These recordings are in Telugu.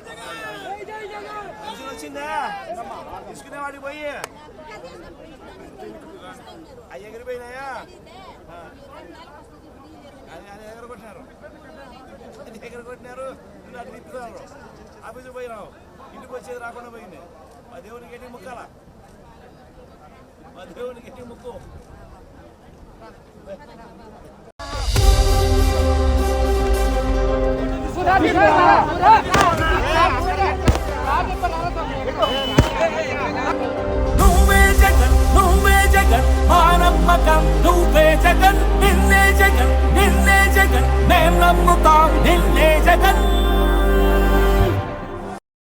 పెన్షన్ వచ్చిందా తీసుకునేవాడికి పోయి. అవి ఎగిరిపోయినాయా ఆ. అది అది ఎగరగొట్టినారు అది ఎగరగొట్టినారు నువ్వు అటు తిప్పుతున్నారు ఆఫీసుకు పోయినావు. ఇంటికి వచ్చేది రాకుండా పోయింది. మా దేవునికి ఎట్టి ముక్కాల? మా దేవునికి ఎట్టి ముక్కు? నువ్వే నమ్మకం నువ్వే జగన్ నిన్నే జగన్ నిన్నే జగన్ మేం నమ్ముతాం నిన్నే జగన్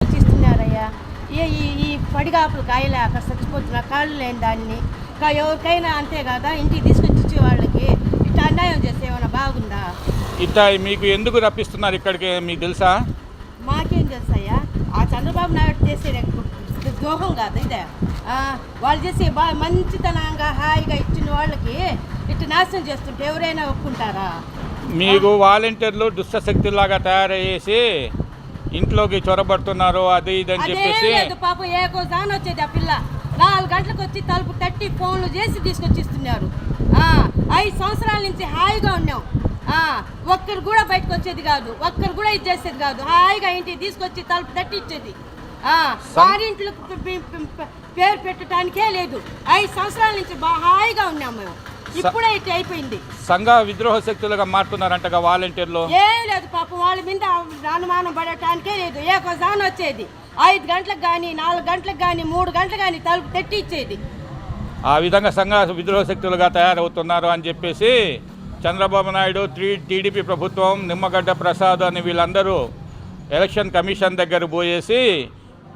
ఇస్తున్నారయ్యా ఈ ఈ ఈ పడిగాపులు కాయలే అక్కడ చచ్చిపోతున్న కాళ్ళు లేని దాన్ని ఎవరికైనా అంతే కదా? ఇంటికి తీసుకొచ్చి ఇచ్చే వాళ్ళకి ఇట్లా అన్యాయం చేస్తే ఏమైనా బాగుందా? ఇట్లా మీకు ఎందుకు రప్పిస్తున్నారు ఇక్కడికి? మీకు తెలుసా? మాకేం తెలుసయ్యా? ఆ చంద్రబాబు నాయుడు చేసే ద్రోహం కాదు ఇదే. వాళ్ళు చేసే బా మంచితనంగా హాయిగా ఇచ్చిన వాళ్ళకి ఇట్లా నాశనం చేస్తుంటే ఎవరైనా ఒప్పుకుంటారా? మీకు వాలంటీర్లు దుష్ట శక్తుల్లాగా తయారయ్యేసి ఇంట్లోకి చొరబడుతున్నారు అది ఇది అని చెప్పేసి పాపం ఏ దాని వచ్చేది ఆ పిల్ల. నాలుగు గంటలకు వచ్చి తలుపు తట్టి ఫోన్లు చేసి తీసుకొచ్చి ఇస్తున్నారు ఐదు సంవత్సరాల నుంచి హాయిగా ఉన్నాం. ఒక్కరు కూడా బయటకు వచ్చేది కాదు. ఒక్కరు కూడా ఇది చేసేది కాదు. హాయిగా ఇంటికి తీసుకొచ్చి తలుపు తట్టి ఇచ్చేది. పే- పేరు పెట్టడానికే లేదు. ఐదు సంవత్సరాల నుంచి బాగా హాయిగా ఉన్నాం మేము. ఇప్పుడే ఇట్లా అయిపోయింది. సంఘ విద్రోహ శక్తులుగా మారుతున్నారంటగా వాలంటీర్లు. ఏం లేదు పాపం వాళ్ళ మీద అనుమానం పడటానికే లేదు. ఏ జాన్ వచ్చేది. ఐదు గంటలకు కానీ నాలుగు గంటలకు కానీ మూడు గంటలకు కానీ తలుపు తెట్టి ఇచ్చేది ఆ విధంగా సంఘ విద్రోహ శక్తులుగా తయారవుతున్నారు అని చెప్పేసి చంద్రబాబు నాయుడు టీ టీడీపీ ప్రభుత్వం నిమ్మగడ్డ ప్రసాద్ అని వీళ్ళందరూ ఎలక్షన్ కమిషన్ దగ్గర పోయేసి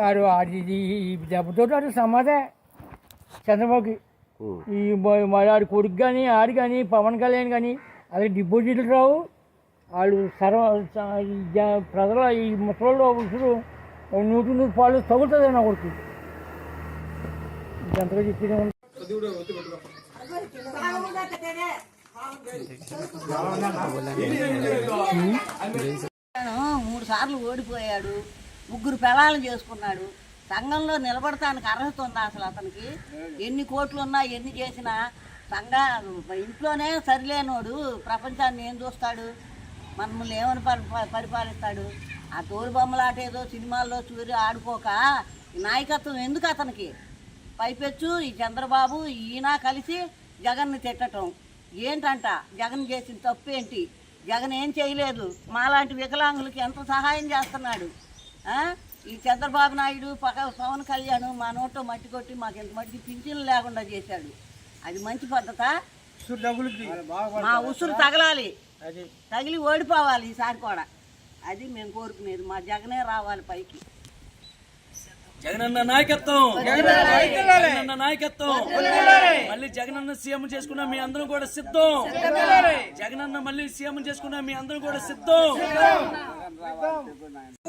వాడు అది ఇది ఈ దెబ్బతో సమాధే. చంద్రబాబుకి. ఈ ఆడి కొడుకు కానీ ఆడు కానీ పవన్ కళ్యాణ్ కానీ అది డిపాజిట్లు రావు. వాళ్ళు సర్వ ప్రజల ఈ ముసలిలో ఉసురు నూటి నూరు పాలు తగులుతుంది నా కొడుకు. ఎంతగా చెప్పిన మూడు సార్లు ఓడిపోయాడు. ముగ్గురు పిల్లలు చేసుకున్నాడు. సంఘంలో నిలబడటానికి అర్హత ఉందా అసలు అతనికి? ఎన్ని కోట్లు ఉన్నా ఎన్ని చేసినా సంఘ ఇంట్లోనే సరిలేనోడు ప్రపంచాన్ని ఏం చూస్తాడు? మనల్ని ఏమని పరి- పరిపాలిస్తాడు? ఆ తోలు బొమ్మలాట ఏదో సినిమాల్లో చూరి ఆడుకోక నాయకత్వం ఎందుకు అతనికి? పైపెచ్చు ఈ చంద్రబాబు ఈయన కలిసి జగన్ని తిట్టటం. ఏంటంట? జగన్ చేసిన తప్పు ఏంటి? జగన్ ఏం చేయలేదు? మాలాంటి వికలాంగులకి ఎంత సహాయం చేస్తున్నాడు? ఈ చంద్రబాబు నాయుడు పక్క పవన్ కళ్యాణ్ మా నోట్లో మట్టి కొట్టి మాకు ఇంత మట్టికి పింఛన్లు లేకుండా చేశాడు. అది మంచి పద్ధత. మా ఉసురు తగలాలి. తగిలి ఓడిపోవాలి ఈసారి కూడా. అది మేము కోరుకునేది. మా జగనే రావాలి పైకి. జగనన్న నాయకత్వం. జగనన్న నాయకత్వం. మళ్ళీ జగనన్న సీఎం చేసుకున్న మీ అందరం కూడా సిద్ధం. జగనన్న మళ్ళీ సీఎం చేసుకున్న మీ అందరం కూడా సిద్ధం.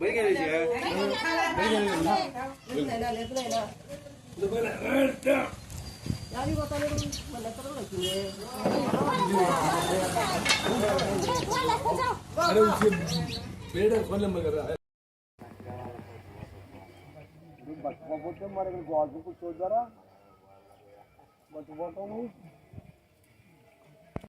बैठ गए जी बैठ गए ना तो रखी है। अरे उसे बेड़ा खोल को तो आज कुछ रहा। बच्चों को तो